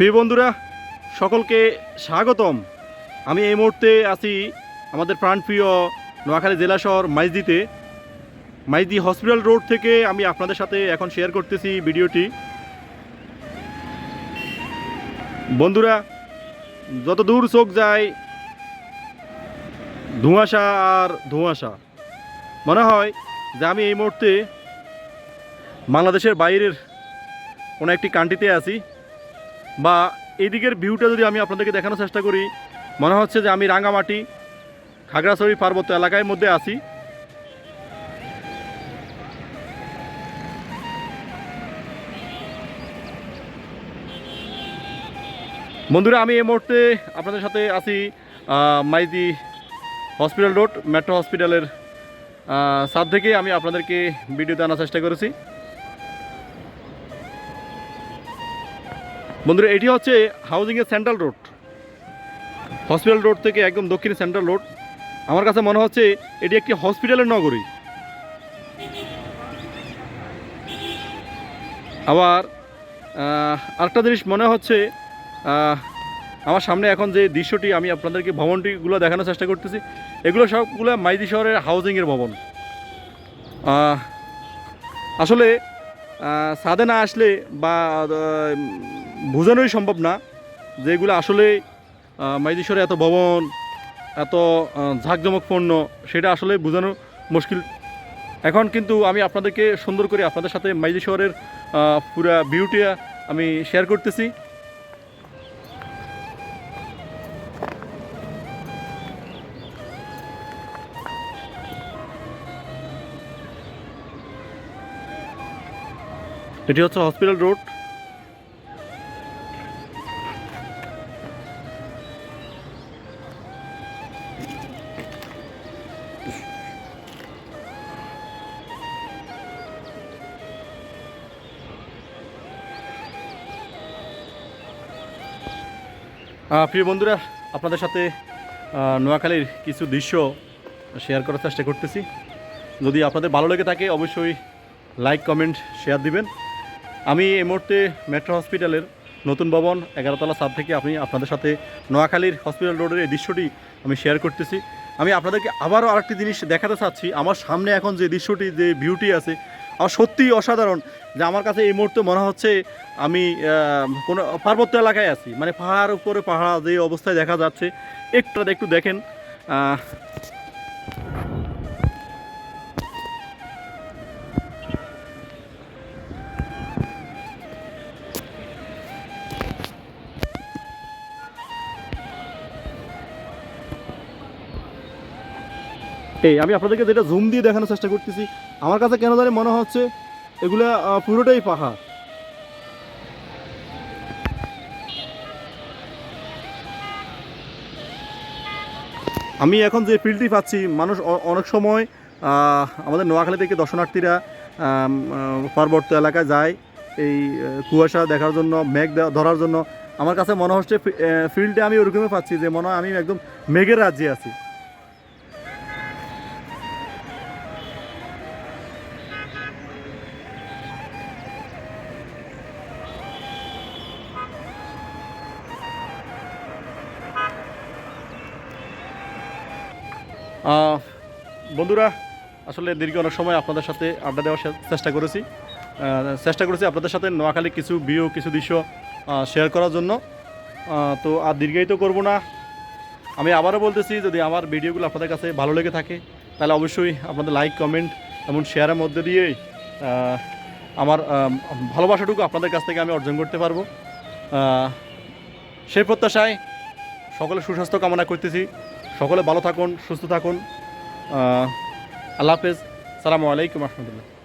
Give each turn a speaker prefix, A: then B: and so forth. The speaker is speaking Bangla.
A: প্রিয় বন্ধুরা, সকলকে স্বাগতম। আমি এই মুহূর্তে আছি আমাদের প্রাণপ্রিয় নোয়াখালী জেলা শহর মাইজদিতে। মাইজদি হসপিটাল রোড থেকে আমি আপনাদের সাথে এখন শেয়ার করতেছি ভিডিওটি। বন্ধুরা, যত দূর চোখ যায়, ধোঁয়াশা আর ধোঁয়াশা। মনে হয় যে আমি এই মুহূর্তে বাংলাদেশের বাইরের কোনো একটি কান্ট্রিতে আছি। বা এদিকের ভিউটা যদি আমি আপনাদেরকে দেখানোর চেষ্টা করি, মনে হচ্ছে যে আমি রাঙ্গামাটি খাগড়াছড়ি পার্বত্য এলাকার মধ্যে আছি। বন্ধুরা, আমি এই মুহূর্তে আপনাদের সাথে আছি মাইদি হসপিটাল রোড, মেট্রো হসপিটালের সাদ থেকে আমি আপনাদেরকে ভিডিওতে আনার চেষ্টা করেছি। বন্ধুরা, এটি হচ্ছে হাউজিংয়ের সেন্ট্রাল রোড হসপিটাল রোড থেকে একদম দক্ষিণে সেন্ট্রাল রোড আমার কাছে মনে হচ্ছে এটি একটি হসপিটালের নগরী। আবার আরেকটা জিনিস মনে হচ্ছে আমার সামনে এখন যে দৃশ্যটি, আমি আপনাদেরকে ভবনটিগুলো দেখানোর চেষ্টা করতেছি, এগুলো সবগুলো মাইদি শহরের হাউজিংয়ের ভবন। আসলে ছাদে না আসলে বা বোঝানোই সম্ভব না যেগুলো আসলে মাইদেশ্বরে এত ভবন, এত ঝাঁকজমকপূর্ণ, সেটা আসলে বোঝানো মুশকিল। এখন কিন্তু আমি আপনাদেরকে সুন্দর করে আপনাদের সাথে মাইজেশ্বরের পুরা ভিউটি আমি শেয়ার করতেছি। এটি হচ্ছে হসপিটাল রোড। প্রিয় বন্ধুরা, আপনাদের সাথে নোয়াখালীর কিছু দৃশ্য শেয়ার করার চেষ্টা করতেছি। যদি আপনাদের ভালো লেগে থাকে, অবশ্যই লাইক কমেন্ট শেয়ার দিবেন। আমি এই মুহূর্তে মেট্রো হসপিটালের নতুন ভবন, এগারোতলা সাত থেকে আমি আপনাদের সাথে নোয়াখালীর হসপিটাল রোডের এই দৃশ্যটি আমি শেয়ার করতেছি। আমি আপনাদেরকে আবারও আরেকটি জিনিস দেখাতে চাচ্ছি। আমার সামনে এখন যে দৃশ্যটি, যে ভিউটি আছে আমার সত্যিই অসাধারণ যে আমার কাছে এই মুহূর্তে মনে হচ্ছে আমি কোনো পার্বত্য এলাকায় আছি। মানে পাহাড় উপরে পাহাড় যে অবস্থায় দেখা যাচ্ছে, একটু একটু দেখেন। এই, আমি আপনাদেরকে যেটা জুম দিয়ে দেখানোর চেষ্টা করতেছি, আমার কাছে কেন জানি মনে হচ্ছে এগুলা পুরোটাই পাহাড়। আমি এখন যে ফিল্ডটি পাচ্ছি, মানুষ অনেক সময় আমাদের নোয়াখালী থেকে দর্শনার্থীরা পার্বত্য এলাকায় যায়, এই কুয়াশা দেখার জন্য, মেঘ ধরার জন্য। আমার কাছে মনে হচ্ছে ফিল্ডে আমি ওরকমই পাচ্ছি যে মনে হয় আমি একদম মেঘের রাজ্যে আছি। বন্ধুরা, আসলে দীর্ঘ অনেক সময় আপনাদের সাথে আড্ডা দেওয়ার চেষ্টা করেছি। চেষ্টা করেছি আপনাদের সাথে নোয়াখালী কিছু ভিউ, কিছু দৃশ্য শেয়ার করার জন্য। তো আর দীর্ঘায়িত করব না। আমি আবারও বলতেছি, যদি আমার ভিডিওগুলো আপনাদের কাছে ভালো লেগে থাকে, তাহলে অবশ্যই আপনাদের লাইক কমেন্ট এবং শেয়ারের মধ্যে দিয়ে আমার ভালোবাসাটুকু আপনাদের কাছ থেকে আমি অর্জন করতে পারব। সেই প্রত্যাশায় সকলে সুস্বাস্থ্য কামনা করতেছি। সকলে ভালো থাকুন সুস্থ থাকুন। আল্লাহ হাফেজ। সালামু আলাইকুম রহমতুল্লাহ